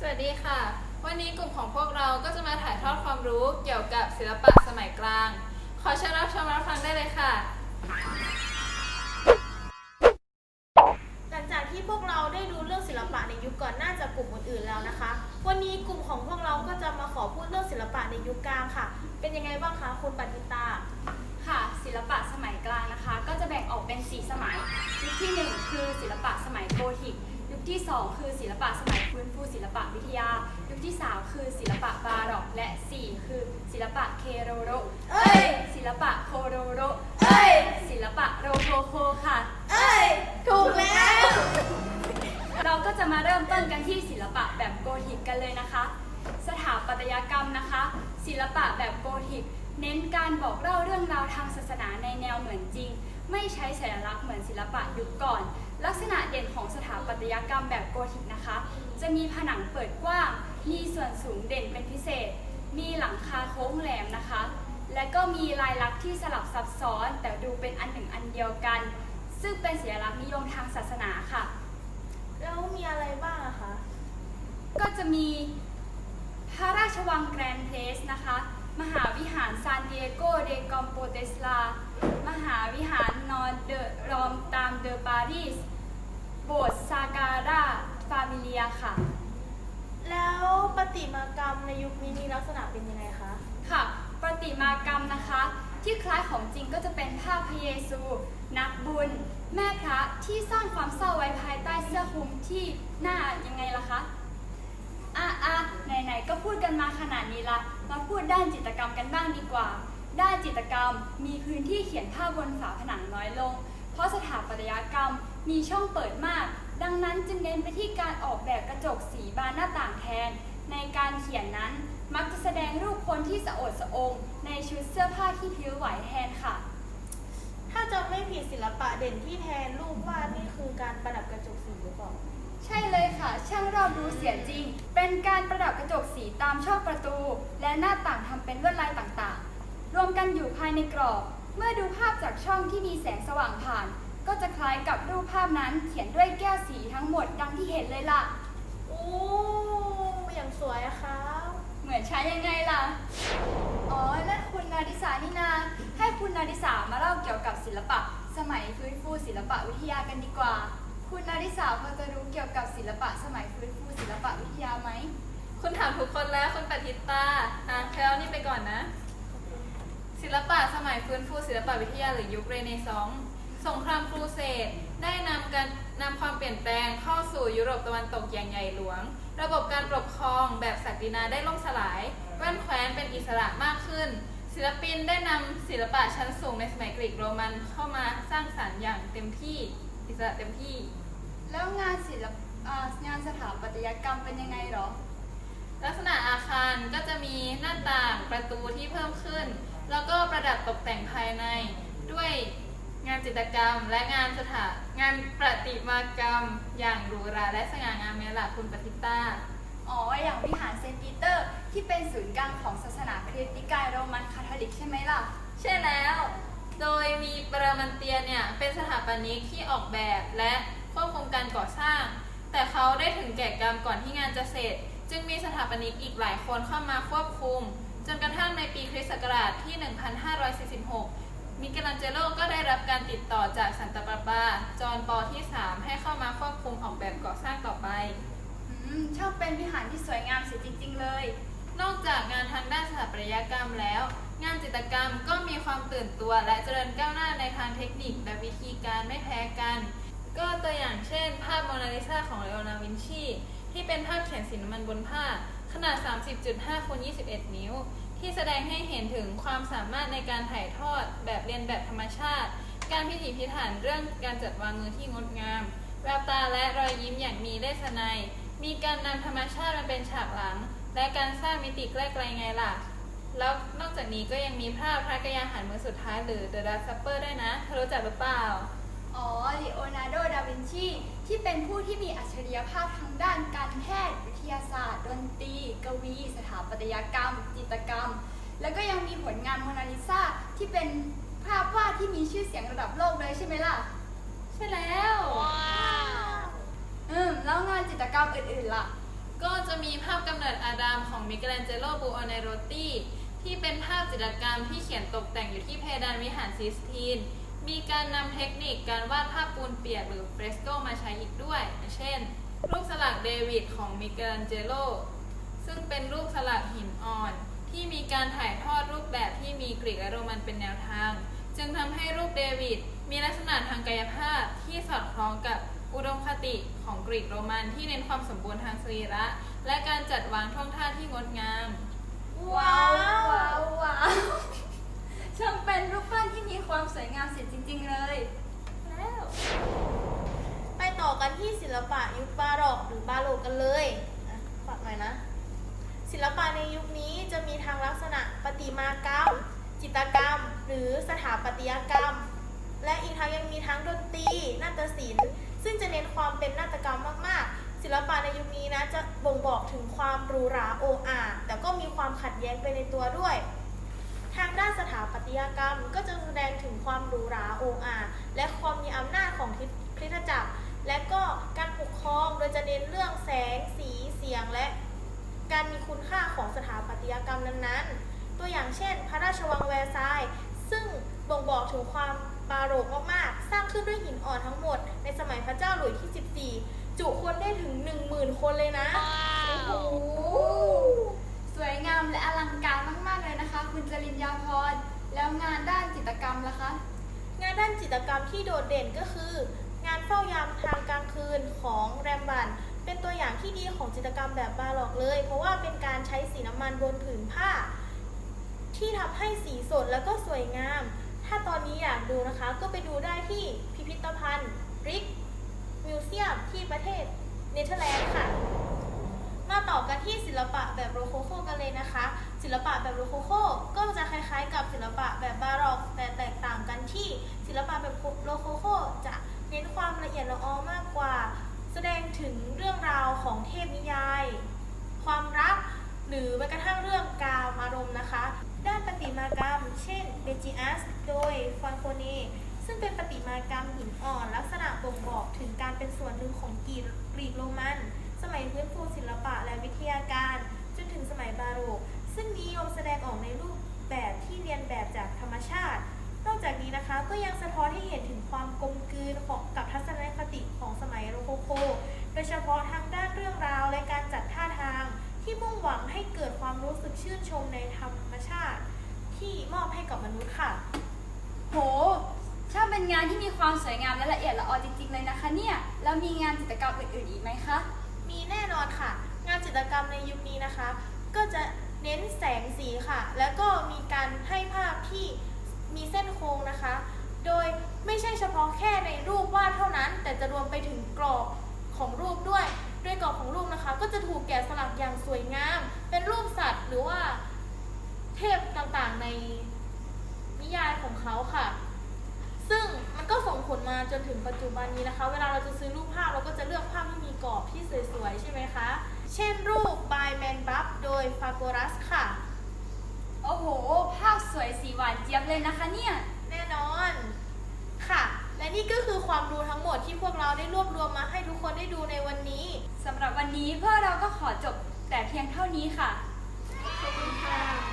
สวัสดีค่ะ วันนี้กลุ่มของพวกเราก็จะมาถ่ายทอดความรู้เกี่ยวกับศิลปะสมัยกลาง ขอเชิญรับชมรับฟังได้เลยค่ะ หลังจากที่พวกเราได้ดูเรื่องศิลปะในยุคก่อนหน้าจากกลุ่มอื่นๆแล้วนะคะ วันนี้กลุ่มของพวกเราก็จะมาขอพูดเรื่องศิลปะในยุคกลางค่ะ เป็นยังไงบ้างคะคุณปฏิตา ค่ะศิลปะสมัยกลางนะคะ ก็จะแบ่งออกเป็น 4 สมัย ยุคที่ 1 คือศิลปะสมัยโกธิกยุค ที่ 2 คือศิลปะสมัยฟื้นฟูศิลปะวิทยา ยุคที่ 3 คือศิลปะบาร็อกและ 4 คือศิลปะเคโรโรเอ้ย ศิลปะโคโรโรเอ้ย ศิลปะโรโคโคค่ะ เอ้ย ถูกแล้ว เราก็จะมาเริ่มต้นกันที่ศิลปะแบบโกธิกกันเลยนะคะ สถาปัตยกรรมนะคะ ศิลปะแบบโกธิก เน้นการบอกเล่าเรื่องราวทางศาสนาในแนวเหมือนจริง ไม่ใช้สัญลักษณ์เหมือนศิลปะยุคก่อน ลักษณะเด่นของสถาปัตยกรรมแบบโกธิกนะคะ จะมีผนังเปิดกว้าง มีส่วนสูงเด่นเป็นพิเศษ มีหลังคาโค้งแหลมนะคะ และก็มีลายลักษณ์ที่สลับซับซ้อน แต่ดูเป็นอันหนึ่งอันเดียวกัน ซึ่งเป็นสัญลักษณ์นิยมทางศาสนาค่ะ แล้วมีอะไรบ้างอะคะ ก็จะมีพระราชวังแกรนด์เพลสนะคะ มหาวิหารซานดิเอโกเดกอมโปเตสลา มหาวิหาร นอนเดรอมตามเดอปารีสโบสถ์ซาการาฟามิเลียค่ะ แล้วประติมากรรมในยุคนี้มีลักษณะเป็นยังไงคะ ค่ะ ประติมากรรมนะคะ ที่คล้ายของจริงก็จะเป็นภาพพระเยซู นักบุญ แม่พระที่ซ่อนความเศร้าไว้ภายใต้เสื้อคลุมที่หน้ายังไงล่ะคะอะอะไหนๆก็พูดกันมาขนาดนี้ละมาพูดด้านจิตรกรรมกันบ้างดีกว่า ด้านจิตรกรรม มีพื้นที่เขียนภาพบนฝาผนังน้อยลง เพราะสถาปัตยกรรมมีช่องเปิดมาก ดังนั้นจึงเน้นไปที่การออกแบบกระจกสีบานหน้าต่างแทน ในการเขียนนั้นมักจะแสดงรูปคนที่สะโอดสะองในชุดเสื้อผ้าที่พลิ้วไหวแทนค่ะ ถ้าจะไม่ผิดศิลปะเด่นที่แทนรูปวาดนี่คือการประดับกระจกสีหรือเปล่า ใช่เลยค่ะ ช่างเราดูเสียจริง เป็นการประดับกระจกสีตามช่องประตู และหน้าต่างทำเป็นลวดลายต่างๆ รวมกันอยู่ภายในกรอบ เมื่อดูภาพจากช่องที่มีแสงสว่างผ่าน ก็จะคล้ายกับรูปภาพนั้นเขียนด้วยแก้วสีทั้งหมดดังที่เห็นเลยล่ะ โอ้อย่างสวยอะคะเหมือนใช้ยังไงล่ะ อ๋อนั่นคุณนาดิสานี่นา ให้คุณนาดิสามาเล่าเกี่ยวกับศิลปะ สมัยฟื้นฟูศิลปะวิทยากันดีกว่า คุณนาดิสาพอจะรู้เกี่ยวกับศิลปะ สมัยฟื้นฟูศิลปะวิทยาไหม คุณถามทุกคนแล้วคุณปฏิตาอะแล้วนี่ไปก่อนนะ ศิลปะสมัยฟื้นฟูศิลปะวิทยาหรือยุคเรเนซองส์สงครามครูเสดได้นำการนำความเปลี่ยนแปลงเข้าสู่ยุโรปตะวันตกอย่างใหญ่หลวง ระบบการปกครองแบบศักดินาได้ล่มสลาย แว่นแคว้นเป็นอิสระมากขึ้น ศิลปินได้นำศิลปะชั้นสูงในสมัยกรีกโรมันเข้ามาสร้างสรรค์อย่างเต็มที่อิสระเต็มที่ แล้วงานศิลปอ่างานสถาปัตยกรรมเป็นยังไงหรอ ลักษณะอาคารก็จะมีหน้าต่างประตูที่เพิ่มขึ้น แล้วก็ประดับตกแต่งภายในด้วยงานจิตรกรรม และงานสถางานประติมากรรม อย่างหรูหราและสง่างามเนี่ยแหละคุณปฏิตาอ๋ออย่างวิหารเซนต์ปีเตอร์ ที่เป็นศูนย์กลางของศาสนาคริสต์นิกายโรมันคาทอลิกใช่ไหมล่ะ ใช่แล้ว โดยมีปรมันเตียเนี่ย เป็นสถาปนิกที่ออกแบบและควบคุมการก่อสร้าง แต่เขาได้ถึงแก่กรรมก่อนที่งานจะเสร็จ จึงมีสถาปนิกอีกหลายคนเข้ามาควบคุม จนกระทั่งในปีคริสต์ศักราชที่ 1546 มิเกลันเจโลก็ได้รับการติดต่อจากสันตาบาร์บาจอห์นปอที่ 3 ให้เข้ามาควบคุมออกแบบก่อสร้างต่อไปอืมช่างเป็นวิหารที่สวยงามเสียจริง ๆ เลย นอกจากงานทางด้านสถาปัตยกรรมแล้ว งานจิตรกรรมก็มีความตื่นตัวและเจริญก้าวหน้าในทางเทคนิคและวิธีการไม่แพ้กัน ก็ตัวอย่างเช่น ภาพโมนาลิซาของเลโอนาร์โดวินชีที่เป็นภาพเขียนสีน้ำมันบนผ้า ขนาด 30.5คูณ21 นิ้ว ที่แสดงให้เห็นถึงความสามารถในการถ่ายทอดแบบเรียนแบบธรรมชาติ การพิถีพิถันเรื่องการจัดวางมือที่งดงาม แววตาและรอยยิ้มอย่างมีเลสไนยมีการนำธรรมชาติมาเป็นฉากหลัง และการสร้างมิติใกล้ไกลไงล่ะ แล้วนอกจากนี้ก็ยังมีภาพพระกยาหารมื้อสุดท้ายหรือ The Last Supper ด้นะเธอรู้จักหรือเปล่า อ๋อลีโอนาร์โด ดาวินชี ที่เป็นผู้ที่มีอัจฉริยภาพทางด้านการแพทย์ วิทยาศาสตร์ ดนตรี กวี สถาปัตยกรรม จิตรกรรม แล้วก็ยังมีผลงานโมนาลิซาที่เป็นภาพวาดที่มีชื่อเสียงระดับโลกเลยใช่ไหมล่ะ ใช่แล้วอืมแล้วงานจิตรกรรมอื่นๆล่ะ ก็จะมีภาพกำเนิดอาดามของมิเกล a นเจโลบูอ n นโรตีที่เป็นภาพจิตรกรรมที่เขียนตกแต่งอยู่ที่เพดานวิหารซิสตีน มีการนำเทคนิคการวาดภาพปูนเปียกหรือเฟรสโกมาใช้อีกด้วย เช่น รูปสลักเดวิดของมิเกล a นเจโล ซึ่งเป็นรูปสลักหินอ่อน ที่มีการถ่ายทอดรูปแบบที่มีกรีกและโรมันเป็นแนวทาง จึงทำให้รูปเดวิดมีลักษณะทางกายภาพที่สอดคล้องกับอุดมคติของกรีกโรมันที่เน้นความสมบูรณ์ทางสรีระ และการจัดวางท่องท่าที่งดงาม ว้าวว้าวว้าว ช่างเป็นรูปปั้นที่มีความสวยงามเสียจริง ๆ เลย แล้ว ไปต่อกันที่ศิลปะยุคบาโรกหรือบาโรกกันเลยอะฝากหน่อยนะ ศิลปะในยุคนี้จะมีทางลักษณะประติมากรรม จิตรกรรม หรือสถาปัตยกรรม และอีกทั้งยังมีทั้งดนตรีนาฏศิลป์ ซึ่งจะเน้นความเป็นนาฏกรรมมากๆ ศิลปะในยุคนี้นะจะบ่งบอกถึงความหรูหราโอ้อาแต่ก็มีความขัดแย้งไปในตัวด้วย ทางด้านสถาปั ตยกรรม ก็จะแสดงถึงความหรูหราโอ้อาและความมีอำนาจของคริสตจักร และก็การปกครองโดยจะเน้นเรื่องแสงสีเสียงและการมีคุณค่าของสถาปัตยกรรมนั้นๆ ตัวอย่างเช่น พระราชวังแวร์ซายน์ซึ่งบ่งบอกถึงความบาโรกมากๆ สร้างขึ้นด้วยหินอ่อนทั้งหมด ในสมัยพระเจ้าหลุยส์ที่ 14 จุคนได้ถึง 10,000 คนเลยนะ โอ้โห สวยงามและอลังการมาก ๆ เลยนะคะ คุณจริญญาพร แล้วงานด้านจิตรกรรมล่ะคะ งานด้านจิตรกรรมที่โดดเด่นก็คือ งานเฝ้ายามทางกลางคืนของแรมบันเป็นตัวอย่างที่ดีของจิตรกรรมแบบบาโรกเลย เพราะว่าเป็นการใช้สีน้ำมันบนผืนผ้า ที่ทำให้สีสดแล้วก็สวยงาม ถ้าตอนนี้อยากดูนะคะ ก็ไปดูได้ที่พิพิธภัณฑ์ริกมิวเซียมที่ประเทศเนเธอร์แลนด์ค่ะ อกันที่ศิลปะแบบโรโคโคกันเลยนะคะ ศิลปะแบบโรโคโคก็จะคล้ายๆ กับศิลปะแบบบาโรกแต่แตกต่างกันที่ศิลปะแบบโรโคโคจะเน้นความละเอียดละออมากกว่า แสดงถึงเรื่องราวของเทพนิยาย ความรักหรือแม้กระทั่งเรื่องกามอารมณ์นะคะ ด้านประติมากรรม เช่นเบจิอัสโดยฟอนโคเนซึ่งเป็นประติมากรรมหินอ่อน ลักษณะบ่งบอกถึงการเป็นส่วนหนึ่งของกรีกกรีกโรมัน สมัยฟื้นฟูศิลปะและวิทยาการ จนถึงสมัยบาโรกซึ่งนิยมแสดงออกในรูปแบบที่เรียนแบบจากธรรมชาติ นอกจากนี้นะคะก็ยังสะท้อนให้เห็นถึงความกลมกลืนของกับทัศนคติของสมัยโรโคโค โดยเฉพาะทางด้านเรื่องราวและการจัดท่าทาง ที่มุ่งหวังให้เกิดความรู้สึกชื่นชมในธรรมชาติ ที่มอบให้กับมนุษย์ค่ะ โห ช่างเป็นงานที่มีความสวยงามและละเอียดละออจริงๆเลยนะคะเนี่ย แล้วมีงานจิตรกรรมอื่นๆอีกไหมคะ มีแน่นอนค่ะ งานจิตรกรรมในยุคนี้นะคะ ก็จะเน้นแสงสีค่ะ แล้วก็มีการให้ภาพที่มีเส้นโค้งนะคะ โดยไม่ใช่เฉพาะแค่ในรูปวาดเท่านั้น แต่จะรวมไปถึงกรอบของรูปด้วย โดยกรอบของรูปนะคะ ก็จะถูกแกะสลักอย่างสวยงาม เป็นรูปสัตว์หรือว่าเทพต่างๆในนิยายของเขาค่ะ ซึ่ง ก็ส่งผลมาจนถึงปัจจุบันนี้นะคะ เวลาเราจะซื้อรูปภาพเราก็จะเลือกภาพที่มีกรอบที่สวยๆ ใช่ไหมคะ เช่นรูป by Man b u b โดย f a g o r a s ค่ะ โอ้โห ภาพสวยสีหวานเจี๊ยบเลยนะคะเนี่ย แน่นอนค่ะ และนี่ก็คือความรู้ทั้งหมดที่พวกเราได้รวบรวมมาให้ทุกคนได้ดูในวันนี้สำหรับวันนี้พวกเราก็ขอจบแต่เพียงเท่านี้ค่ะ ขอบคุณค่ะ